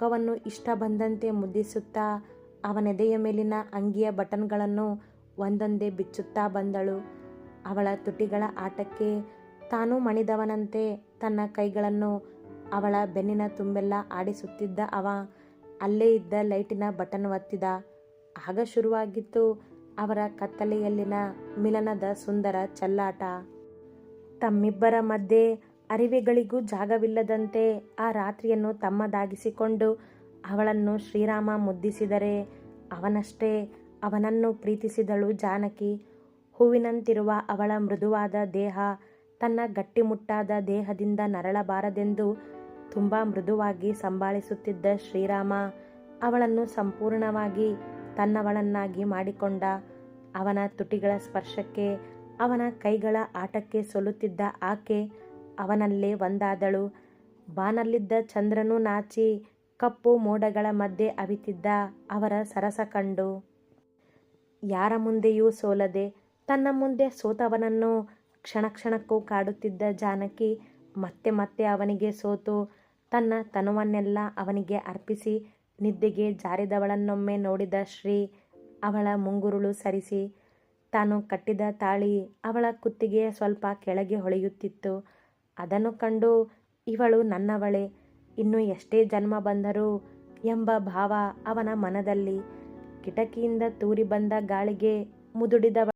ಮುಖವನ್ನು ಇಷ್ಟ ಬಂದಂತೆ ಮುದ್ದಿಸುತ್ತಾ ಅವನೆದೆಯ ಮೇಲಿನ ಅಂಗಿಯ ಬಟನ್ಗಳನ್ನು ಒಂದೊಂದೇ ಬಿಚ್ಚುತ್ತಾ ಬಂದಳು. ಅವಳ ತುಟಿಗಳ ಆಟಕ್ಕೆ ತಾನು ಮಣಿದವನಂತೆ ತನ್ನ ಕೈಗಳನ್ನು ಅವಳ ಬೆನ್ನಿನ ತುಂಬೆಲ್ಲ ಆಡಿಸುತ್ತಿದ್ದ ಅವ ಅಲ್ಲೇ ಇದ್ದ ಲೈಟಿನ ಬಟನ್ ಒತ್ತಿದ. ಆಗ ಶುರುವಾಗಿತ್ತು ಅವರ ಕತ್ತಲೆಯಲ್ಲಿನ ಮಿಲನದ ಸುಂದರ ಚಲ್ಲಾಟ. ತಮ್ಮಿಬ್ಬರ ಮಧ್ಯೆ ಅರಿವೆಗಳಿಗೂ ಜಾಗವಿಲ್ಲದಂತೆ ಆ ರಾತ್ರಿಯನ್ನು ತಮ್ಮದಾಗಿಸಿಕೊಂಡು ಅವಳನ್ನು ಶ್ರೀರಾಮ ಮುದ್ದಿಸಿದರೆ ಅವನಷ್ಟೇ ಅವನನ್ನು ಪ್ರೀತಿಸಿದಳು ಜಾನಕಿ. ಹೂವಿನಂತಿರುವ ಅವಳ ಮೃದುವಾದ ದೇಹ ತನ್ನ ಗಟ್ಟಿಮುಟ್ಟಾದ ದೇಹದಿಂದ ನರಳಬಾರದೆಂದು ತುಂಬ ಮೃದುವಾಗಿ ಸಂಭಾಳಿಸುತ್ತಿದ್ದ ಶ್ರೀರಾಮ ಅವಳನ್ನು ಸಂಪೂರ್ಣವಾಗಿ ತನ್ನವಳನ್ನಾಗಿ ಮಾಡಿಕೊಂಡ ಅವನ ತುಟಿಗಳ ಸ್ಪರ್ಶಕ್ಕೆ ಅವನ ಕೈಗಳ ಆಟಕ್ಕೆ ಸೋಲುತ್ತಿದ್ದ ಆಕೆ ಅವನಲ್ಲೇ ಒಂದಾದಳು. ಬಾನಲ್ಲಿದ್ದ ಚಂದ್ರನು ನಾಚಿ ಕಪ್ಪು ಮೋಡಗಳ ಮಧ್ಯೆ ಅವಿತಿದ್ದ ಅವರ ಸರಸ ಕಂಡು. ಯಾರ ಮುಂದೆಯೂ ಸೋಲದೆ ತನ್ನ ಮುಂದೆ ಸೋತವನನ್ನು ಕ್ಷಣ ಕ್ಷಣಕ್ಕೂ ಕಾಡುತ್ತಿದ್ದ ಜಾನಕಿ ಮತ್ತೆ ಮತ್ತೆ ಅವನಿಗೆ ಸೋತು ತನ್ನ ತನುವನ್ನೆಲ್ಲ ಅವನಿಗೆ ಅರ್ಪಿಸಿ ನಿದ್ದೆಗೆ ಜಾರಿದವಳನ್ನೊಮ್ಮೆ ನೋಡಿದ ಶ್ರೀ ಅವಳ ಮುಂಗುರುಳು ಸರಿಸಿ. ತಾನು ಕಟ್ಟಿದ ತಾಳಿ ಅವಳ ಕುತ್ತಿಗೆಯ ಸ್ವಲ್ಪ ಕೆಳಗೆ ಹೊಳೆಯುತ್ತಿತ್ತು. ಅದನ್ನು ಕಂಡು ಇವಳು ನನ್ನವಳೆ. ಇನ್ನು ಎಷ್ಟೇ ಜನ್ಮ ಬಂದರೂ ಎಂಬ ಭಾವ ಅವನ ಮನದಲ್ಲಿ. ಕಿಟಕಿಯಿಂದ ತೂರಿ ಬಂದ ಗಾಳಿಗೆ ಮುದುಡಿದವ